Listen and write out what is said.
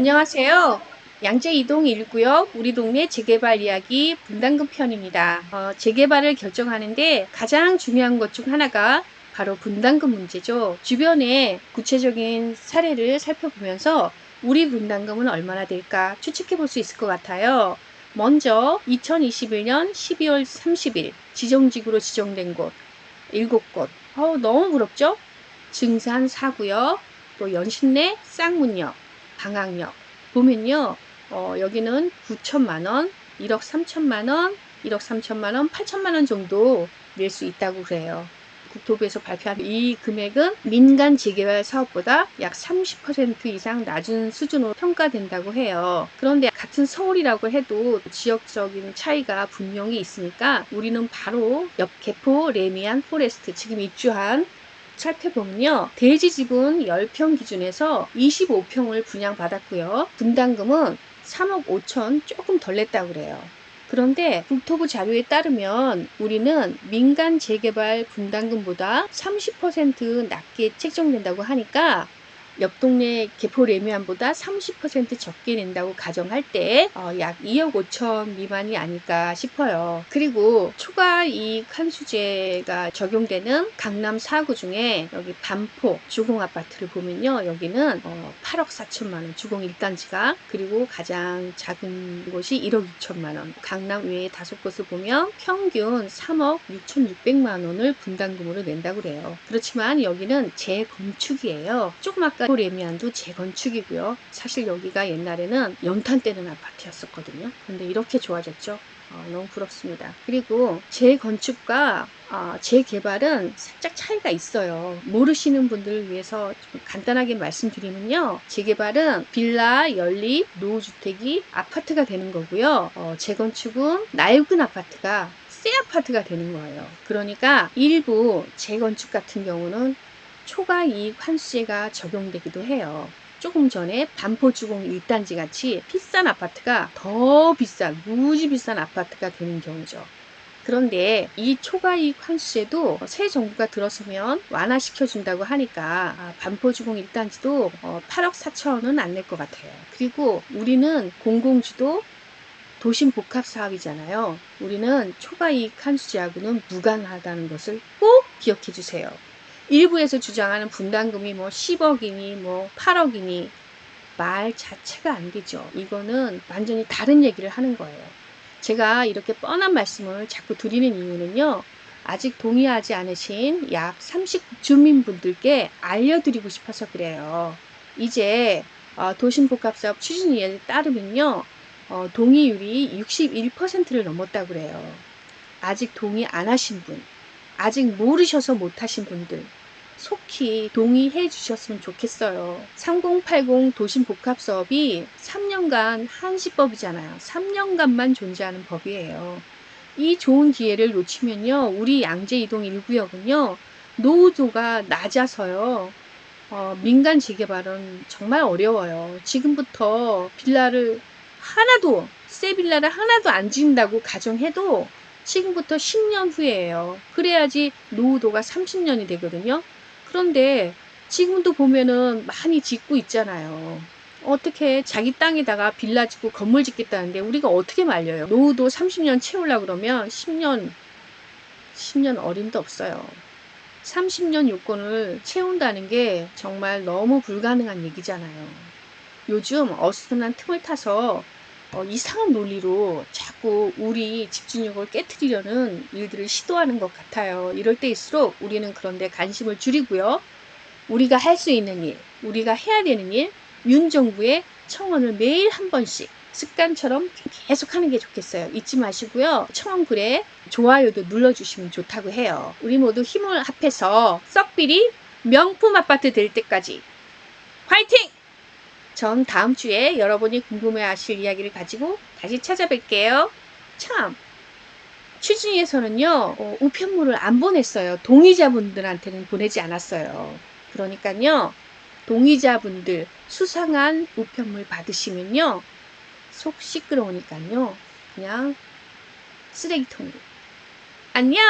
안녕하세요. 양재 이동 1구역 우리 동네 재개발 이야기 분담금 편입니다. 어, 재개발을 결정하는데 가장 중요한 것 중 하나가 바로 분담금 문제죠. 주변에 구체적인 사례를 살펴보면서 우리 분담금은 얼마나 될까 추측해 볼 수 있을 것 같아요. 먼저 2021년 12월 30일 지정지구로 지정된 곳 7곳. 어우, 너무 부럽죠? 증산 4구역, 또 연신내 쌍문역, 방학역 보면요. 어, 여기는 9천만 원, 1억 3천만 원, 1억 3천만 원, 8천만 원 정도 낼 수 있다고 그래요. 국토부에서 발표한 이 금액은 민간 재개발 사업보다 약 30% 이상 낮은 수준으로 평가된다고 해요. 그런데 같은 서울이라고 해도 지역적인 차이가 분명히 있으니까 우리는 바로 옆 개포 레미안 포레스트 지금 입주한 살펴보면요. 대지 지분 10평 기준에서 25평을 분양받았고요. 분담금은 3억 5천 조금 덜 냈다고 그래요. 그런데 국토부 자료에 따르면 우리는 민간 재개발 분담금보다 30% 낮게 책정된다고 하니까 옆 동네 개포 레미안보다 30% 적게 낸다고 가정할 때약 2억 5천 미만이 아닐까 싶어요. 그리고 초과 이익 환수제가 적용되는 강남 4구 중에 여기 반포 주공 아파트를 보면요. 여기는 어, 8억 4천만 원 주공 1단지가 그리고 가장 작은 곳이 1억 2천만 원. 강남 외에 다섯 곳을 보면 평균 3억 6천6백만 원을 분담금으로 낸다고 그래요. 그렇지만 여기는 재건축이에요. 조금 아까 레미안도 재건축이고요. 사실 여기가 옛날에는 연탄 때는 아파트였었거든요. 근데 이렇게 좋아졌죠. 어, 너무 부럽습니다. 그리고 재건축과 어, 재개발은 살짝 차이가 있어요. 모르시는 분들을 위해서 좀 간단하게 말씀드리면요. 재개발은 빌라, 연립, 노후주택이 아파트가 되는 거고요. 어, 재건축은 낡은 아파트가 새 아파트가 되는 거예요. 그러니까 일부 재건축 같은 경우는 초과 이익 환수제가 적용되기도 해요. 조금 전에 반포주공 1단지 같이 비싼 아파트가 더 비싼, 무지 비싼 아파트가 되는 경우죠. 그런데 이 초과이익 환수제도 새 정부가 들어서면 완화시켜준다고 하니까 아, 반포주공 1단지도 8억 4천은 안 낼 것 같아요. 그리고 우리는 공공주도 도심 복합 사업이잖아요. 우리는 초과이익 환수제하고는 무관하다는 것을 꼭 기억해 주세요. 일부에서 주장하는 분담금이 뭐 10억이니 뭐 8억이니 말 자체가 안 되죠. 이거는 완전히 다른 얘기를 하는 거예요. 제가 이렇게 뻔한 말씀을 자꾸 드리는 이유는요. 아직 동의하지 않으신 약 30 주민분들께 알려드리고 싶어서 그래요. 이제 어, 도심복합사업 추진위에 따르면요. 어, 동의율이 61%를 넘었다고 그래요. 아직 동의 안 하신 분, 아직 모르셔서 못 하신 분들, 속히 동의해 주셨으면 좋겠어요. 3080 도심 복합 사업이 3년간 한시법이잖아요. 3년간만 존재하는 법이에요. 이 좋은 기회를 놓치면요. 우리 양재 이동 1구역은요. 노후도가 낮아서요. 어, 민간 재개발은 정말 어려워요. 지금부터 빌라를 하나도 새 빌라를 하나도 안 지은다고 가정해도 지금부터 10년 후에요. 그래야지 노후도가 30년이 되거든요. 그런데 지금도 보면은 많이 짓고 있잖아요. 어떻게 자기 땅에다가 빌라 짓고 건물 짓겠다는데 우리가 어떻게 말려요? 노후도 30년 채우려 그러면 10년 10년 어림도 없어요. 30년 요건을 채운다는 게 정말 너무 불가능한 얘기잖아요. 요즘 어수선한 틈을 타서 어, 이상한 논리로 자꾸 우리 집중력을 깨뜨리려는 일들을 시도하는 것 같아요. 이럴 때일수록 우리는 그런데 관심을 줄이고요. 우리가 할 수 있는 일, 우리가 해야 되는 일, 윤 정부의 청원을 매일 한 번씩 습관처럼 계속 하는 게 좋겠어요. 잊지 마시고요. 청원 글에 좋아요도 눌러주시면 좋다고 해요. 우리 모두 힘을 합해서 썩비리 명품 아파트 될 때까지 화이팅! 전 다음 주에 여러분이 궁금해 하실 이야기를 가지고 다시 찾아뵐게요. 참, 취준위에서는요, 어, 우편물을 안 보냈어요. 동의자분들한테는 보내지 않았어요. 그러니까요, 동의자분들 수상한 우편물 받으시면요, 속 시끄러우니까요, 그냥 쓰레기통으로. 안녕!